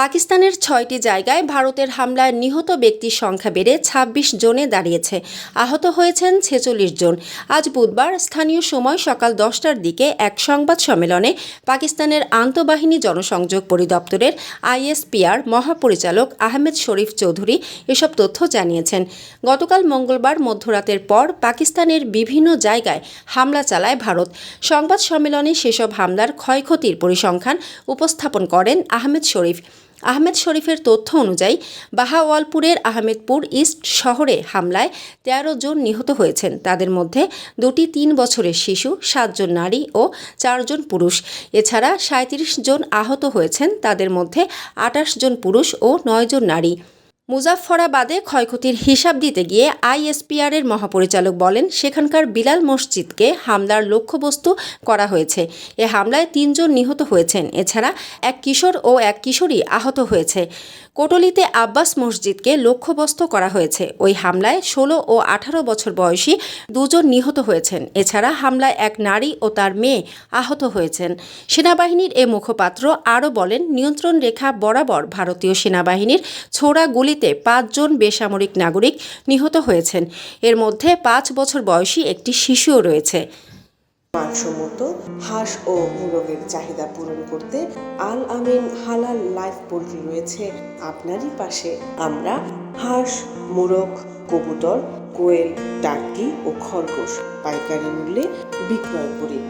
পাকিস্তানের ছয়টি জায়গায় ভারতের হামলায় নিহত ব্যক্তির সংখ্যা বেড়ে ২৬ জনে দাঁড়িয়েছে। আহত হয়েছেন ছেচল্লিশ জন। আজ বুধবার স্থানীয় সময় সকাল দশটার দিকে এক সংবাদ সম্মেলনে পাকিস্তানের আন্তঃবাহিনী জনসংযোগ পরিদপ্তরের আইএসপিআর মহাপরিচালক আহমেদ শরীফ চৌধুরী এসব তথ্য জানিয়েছেন। গতকাল মঙ্গলবার মধ্যরাতের পর পাকিস্তানের বিভিন্ন জায়গায় হামলা চালায় ভারত। সংবাদ সম্মেলনে সেসব হামলার ক্ষয়ক্ষতির পরিসংখ্যান উপস্থাপন করেন আহমেদ শরীফ। আহমেদ শরীফের তথ্য অনুযায়ী, বাহাওয়ালপুরের আহমেদপুর ইস্ট শহরে হামলায় তেরো জন নিহত হয়েছেন। তাদের মধ্যে দুটি তিন বছরের শিশু, সাতজন নারী ও চারজন পুরুষ। এছাড়া সাঁত্রিশ জন আহত হয়েছেন। তাদের মধ্যে আটাশ জন পুরুষ ও নয়জন নারী। মুজাফফরাবাদে ক্ষয়ক্ষতির হিসাব দিতে গিয়ে আইএসপিআর এর মহাপরিচালক বলেন, সেখানকার বিলাল মসজিদকে হামলার লক্ষ্যবস্তু করা হয়েছে। এ হামলায় তিনজন নিহত হয়েছেন। এছাড়া এক কিশোর ও এক কিশোরী আহত হয়েছে। কোটলিতে আব্বাস মসজিদকে লক্ষ্যবস্তু করা হয়েছে। ওই হামলায় ষোলো ও আঠারো বছর বয়সী দুজন নিহত হয়েছেন। এছাড়া হামলায় এক নারী ও তার মেয়ে আহত হয়েছেন। সেনাবাহিনীর এ মুখপাত্র আরও বলেন, নিয়ন্ত্রণ রেখা বরাবর ভারতীয় সেনাবাহিনীর ছোড়া গুলিতে পাঁচজন বেসামরিক নাগরিক নিহত হয়েছেন। এর মধ্যে পাঁচ বছর বয়সী একটি শিশুও রয়েছে। মানসম্মত, হাঁস ও মুরগের চাহিদা পূরণ করতে আল আমিন হালাল লাইফ পোল্ট্রি রয়েছে আপনারই পাশে। আমরা হাঁস, মুরগ, কবুতর, কোয়েল টার্কি ও খরগোশ পাইকারি মূল্যে বিক্রয় করি।